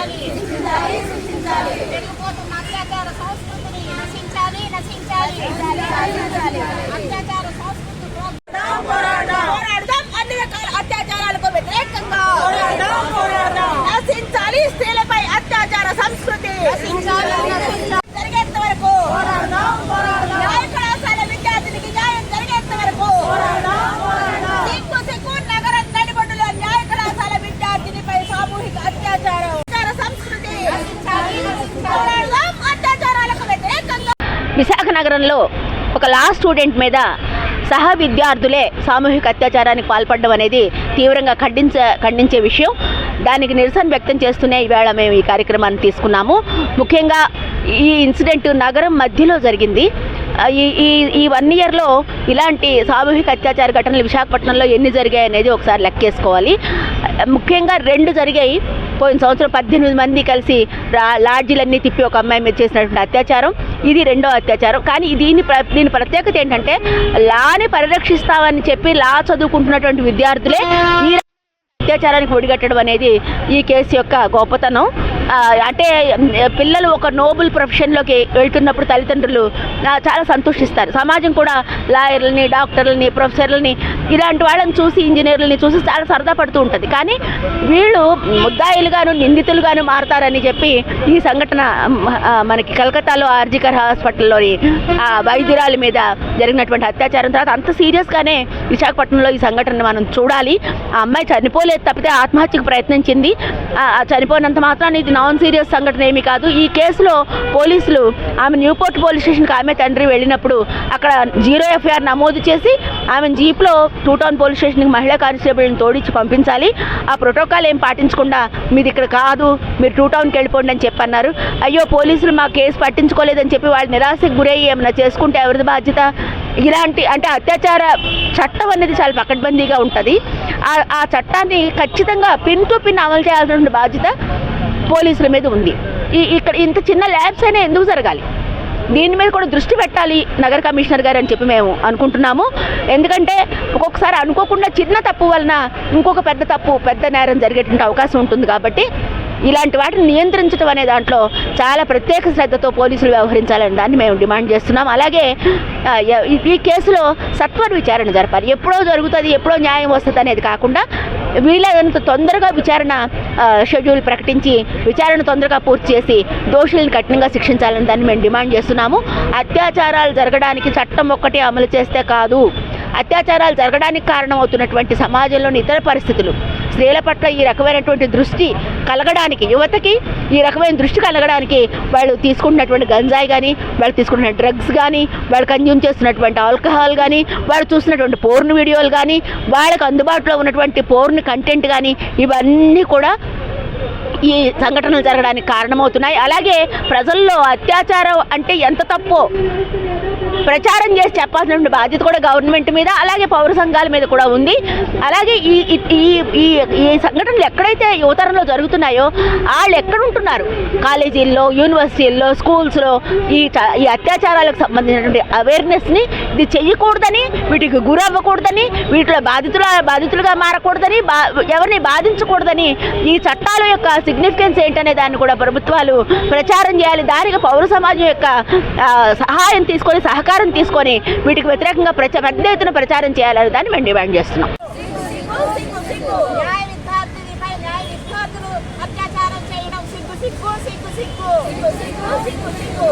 Sindali. Sindali. Sindali. మహానగరంలో నగరంలో ఒక లా స్టూడెంట్ మీద సహ విద్యార్థులే సామూహిక అత్యాచారానికి పాల్పడడం అనేది తీవ్రంగా ఖండించ ఖండించే విషయం. దానికి నిరసన వ్యక్తం చేస్తూనే ఈవేళ మేము ఈ కార్యక్రమాన్ని తీసుకున్నాము. ముఖ్యంగా ఈ ఇన్సిడెంట్ నగరం మధ్యలో జరిగింది. ఈ ఈ ఈ వన్ ఇయర్లో ఇలాంటి సామూహిక అత్యాచార ఘటనలు విశాఖపట్నంలో ఎన్ని జరిగాయి అనేది ఒకసారి లెక్కేసుకోవాలి ముఖ్యంగా రెండు జరిగాయి. పోయిన సంవత్సరం పద్దెనిమిది మంది కలిసి లాడ్జీలన్నీ తిప్పి ఒక అమ్మాయి మీద చేసినటువంటి అత్యాచారం. ఇది రెండో అత్యాచారం. కానీ దీని ప్ర దీని ప్రత్యేకత ఏంటంటే లాని పరిరక్షిస్తామని చెప్పి లా చదువుకుంటున్నటువంటి విద్యార్థులే ఈ అత్యాచారానికి ఒడిగట్టడం అనేది ఈ కేసు యొక్క గొప్పతనం. అంటే పిల్లలు ఒక నోబుల్ ప్రొఫెషన్లోకి వెళ్తున్నప్పుడు తల్లిదండ్రులు చాలా సంతోషిస్తారు. సమాజం కూడా లాయర్లని డాక్టర్లని ప్రొఫెసర్లని ఇలాంటి వాళ్ళని చూసి ఇంజనీర్లని చూసి చాలా సరదా పడుతూ ఉంటుంది. కానీ వీళ్ళు ముద్దాయిలుగాను నిందితులుగాను మారతారని చెప్పి ఈ సంఘటన మనకి కలకత్తాలో ఆర్జికర్ హాస్పిటల్లోని ఆ వైద్యురాలి మీద జరిగినటువంటి అత్యాచారం తర్వాత అంత సీరియస్గానే విశాఖపట్నంలో ఈ సంఘటన మనం చూడాలి. ఆ అమ్మాయి చనిపోలేదు తప్పితే ఆత్మహత్యకు ప్రయత్నించింది. చనిపోయినంత మాత్రాన్ని ఇది నాన్ సీరియస్ సంఘటన ఏమీ కాదు. ఈ కేసులో పోలీసులు ఆమె న్యూపోర్ట్ పోలీస్ స్టేషన్కి ఆమె తండ్రి వెళ్ళినప్పుడు అక్కడ జీరో ఎఫ్ఐఆర్ నమోదు చేసి ఆమె జీప్లో టూ టౌన్ పోలీస్ స్టేషన్కి మహిళా కానిస్టేబుల్ని తోడించి పంపించాలి. ఆ ప్రోటోకాల్ ఏం పాటించకుండా మీది ఇక్కడ కాదు మీరు టూ టౌన్కి వెళ్ళిపోండి అని చెప్పన్నారు. అయ్యో పోలీసులు మా కేసు పట్టించుకోలేదని చెప్పి వాళ్ళు నిరాశకు గురయ్యి ఏమైనా చేసుకుంటే ఎవరిది బాధ్యత? ఇలాంటి అంటే అత్యాచార చట్టం అనేది చాలా పకడ్బందీగా ఉంటుంది. ఆ ఆ చట్టాన్ని ఖచ్చితంగా పిన్ టు పిన్ అమలు చేయాల్సిన బాధ్యత పోలీసుల మీద ఉంది. ఈ ఇక్కడ ఇంత చిన్న ల్యాబ్స్ అయినా ఎందుకు జరగాలి? దీని మీద కూడా దృష్టి పెట్టాలి నగర కమిషనర్ గారు అని చెప్పి మేము అనుకుంటున్నాము. ఎందుకంటే ఒక్కొక్కసారి అనుకోకుండా చిన్న తప్పు వలన ఇంకొక పెద్ద తప్పు పెద్ద నేరం జరిగేటువంటి అవకాశం ఉంటుంది కాబట్టి ఇలాంటి వాటిని నియంత్రించడం అనే దాంట్లో చాలా ప్రత్యేక శ్రద్ధతో పోలీసులు వ్యవహరించాలని దాన్ని మేము డిమాండ్ చేస్తున్నాం. అలాగే ఈ కేసులో సత్వర విచారణ జరపాలి. ఎప్పుడో జరుగుతుంది ఎప్పుడో న్యాయం వస్తుంది అనేది కాకుండా వీలైనంత తొందరగా విచారణ షెడ్యూల్ ప్రకటించి విచారణ తొందరగా పూర్తి చేసి దోషులను కఠినంగా శిక్షించాలని దాన్ని మేము డిమాండ్ చేస్తున్నాము. అత్యాచారాలు జరగడానికి చట్టం ఒక్కటే అమలు చేస్తే కాదు. అత్యాచారాలు జరగడానికి కారణమవుతున్నటువంటి సమాజంలోని ఇతర పరిస్థితులు. స్త్రీల పట్ల ఈ రకమైనటువంటి దృష్టి కలగడానికి యువతకి ఈ రకమైన దృష్టి కలగడానికి వాళ్ళు తీసుకుంటున్నటువంటి గంజాయి కానీ వాళ్ళు తీసుకుంటున్న డ్రగ్స్ కానీ వాళ్ళు కన్జ్యూమ్ చేస్తున్నటువంటి ఆల్కహాల్ కానీ వాళ్ళు చూస్తున్నటువంటి పోర్న్ వీడియోలు కానీ వాళ్ళకు అందుబాటులో ఉన్నటువంటి పోర్న్ కంటెంట్ కానీ ఇవన్నీ కూడా ఈ సంఘటనలు జరగడానికి కారణమవుతున్నాయి. అలాగే ప్రజల్లో అత్యాచారం అంటే ఎంత తప్పో ప్రచారం చేసి చెప్పాల్సిన బాధ్యత కూడా గవర్నమెంట్ మీద అలాగే పౌర సంఘాల మీద కూడా ఉంది. అలాగే ఈ ఈ- ఈ ఈ సంఘటనలు ఎక్కడైతే యువతరంలో జరుగుతున్నాయో వాళ్ళు ఎక్కడ ఉంటున్నారు కాలేజీల్లో యూనివర్సిటీల్లో స్కూల్స్లో ఈ చ- ఈ అత్యాచారాలకు సంబంధించినటువంటి అవేర్నెస్ని ఇది చేయకూడదని వీటికి గురవ్వకూడదని వీటిలో బాధితుల బాధితులుగా మారకూడదని బా ఎవరిని బాధించకూడదని ఈ చట్టాల యొక్క సిగ్నిఫికెన్స్ ఏంటనే దాన్ని కూడా ప్రభుత్వాలు ప్రచారం చేయాలి. దానికి పౌర సమాజం యొక్క సహాయం తీసుకొని సహకారం తీసుకొని వీటికి వ్యతిరేకంగా ప్రచ పెద్ద ఎత్తున ప్రచారం చేయాలని దాన్ని మేము డిమాండ్ చేస్తున్నాం. సిగ్గు సిగ్గు సిగ్గు అత్యాచారం చేయడం సిగ్గు సిగ్గు సిగ్గు సిగ్గు సిగ్గు సిగ్గు సిగ్గు